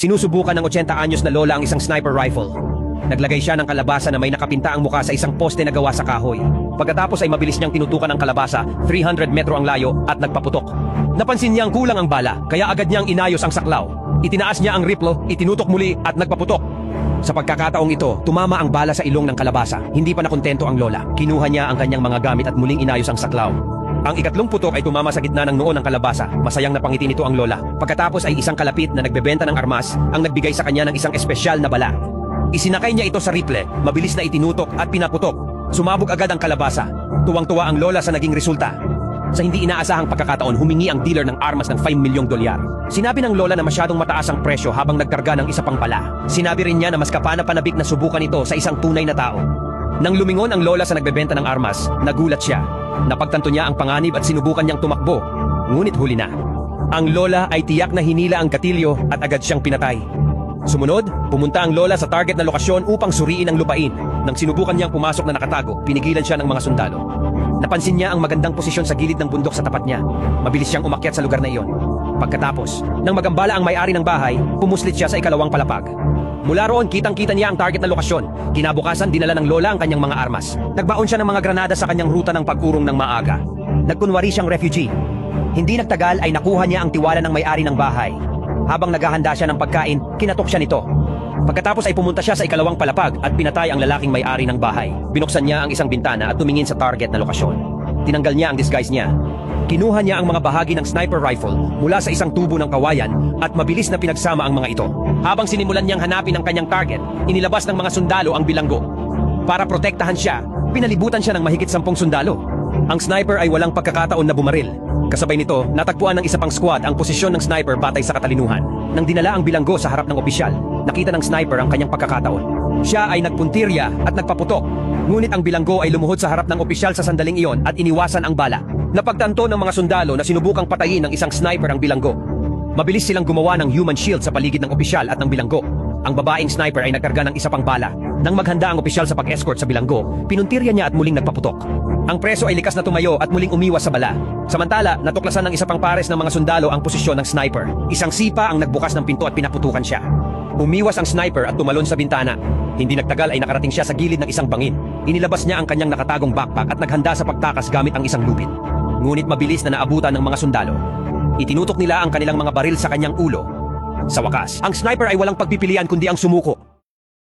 Sinusubukan ng 80 anyos na lola ang isang sniper rifle. Naglagay siya ng kalabasa na may nakapinta ang muka sa isang poste na gawa sa kahoy. Pagkatapos ay mabilis niyang tinutukan ng kalabasa, 300 metro ang layo at nagpaputok. Napansin niyang kulang ang bala, kaya agad niyang inayos ang saklaw. Itinaas niya ang riplo, itinutok muli at nagpaputok. Sa pagkakataong ito, tumama ang bala sa ilong ng kalabasa. Hindi pa nakontento ang lola. Kinuha niya ang kanyang mga gamit at muling inayos ang saklaw. Ang ikatlong putok ay tumama sa gitna ng noo ng kalabasa. Masayang napangiti nito ang lola. Pagkatapos ay isang kalapit na nagbebenta ng armas ang nagbigay sa kanya ng isang espesyal na bala. Isinakay niya ito sa rifle, mabilis na itinutok at pinaputok. Sumabog agad ang kalabasa. Tuwang-tuwa ang lola sa naging resulta. Sa hindi inaasahang pagkakataon, humingi ang dealer ng armas ng 5 milyong dolyar. Sinabi ng lola na masyadong mataas ang presyo habang nagkarga ng isa pang bala. Sinabi rin niya na mas kapana-panabik na subukan ito sa isang tunay na tao. Nang lumingon ang lola sa nagbebenta ng armas, nagulat siya. Napagtanto niya ang panganib at sinubukan niyang tumakbo. Ngunit huli na. Ang lola ay tiyak na hinila ang gatilyo at agad siyang pinatay. Sumunod, pumunta ang lola sa target na lokasyon upang suriin ang lupain. Nang sinubukan niyang pumasok na nakatago, pinigilan siya ng mga sundalo. Napansin niya ang magandang posisyon sa gilid ng bundok sa tapat niya. Mabilis siyang umakyat sa lugar na iyon. Pagkatapos, nang magambala ang may-ari ng bahay, pumuslit siya sa ikalawang palapag. Mula roon, kitang-kita niya ang target na lokasyon. Kinabukasan, dinala ng lola ang kanyang mga armas. Nagbaon siya ng mga granada sa kanyang ruta ng pagkurong ng maaga. Nagkunwari siyang refugee. Hindi nagtagal ay nakuha niya ang tiwala ng may-ari ng bahay. Habang naghahanda siya ng pagkain, kinatok siya nito. Pagkatapos ay pumunta siya sa ikalawang palapag at pinatay ang lalaking may-ari ng bahay. Binuksan niya ang isang bintana at tumingin sa target na lokasyon. Tinanggal niya ang disguise niya. Kinuha niya ang mga bahagi ng sniper rifle mula sa isang tubo ng kawayan at mabilis na pinagsama ang mga ito. Habang sinimulan niyang hanapin ang kanyang target, inilabas ng mga sundalo ang bilanggo. Para protektahan siya, pinalibutan siya ng mahigit sampung sundalo. Ang sniper ay walang pagkakataon na bumaril. Kasabay nito, natagpuan ng isa pang squad ang posisyon ng sniper batay sa katalinuhan. Nang dinala ang bilanggo sa harap ng opisyal, nakita ng sniper ang kanyang pagkakataon. Siya ay nagpuntirya at nagpaputok. Ngunit ang bilanggo ay lumuhod sa harap ng opisyal sa sandaling iyon at iniwasan ang bala. Napagtanto ng mga sundalo na sinubukang patayin ng isang sniper ang bilanggo. Mabilis silang gumawa ng human shield sa paligid ng opisyal at ng bilanggo. Ang babaeng sniper ay nagkarga ng isa pang bala. Nang maghanda ang opisyal sa pag-escort sa bilanggo, pinuntirya niya at muling nagpaputok. Ang preso ay likas na tumayo at muling umiwas sa bala. Samantala, natuklasan ng isa pang pares ng mga sundalo ang posisyon ng sniper. Isang sipa ang nagbukas ng pinto at pinaputukan siya. Umiwas ang sniper at tumalon sa bintana. Hindi nagtagal ay nakarating siya sa gilid ng isang bangin. Inilabas niya ang kanyang nakatagong backpack at naghanda sa pagtakas gamit ang isang lupit. Ngunit mabilis na naabutan ng mga sundalo. Itinutok nila ang kanilang mga baril sa kanyang ulo. Sa wakas, ang sniper ay walang pagpipilian kundi ang sumuko.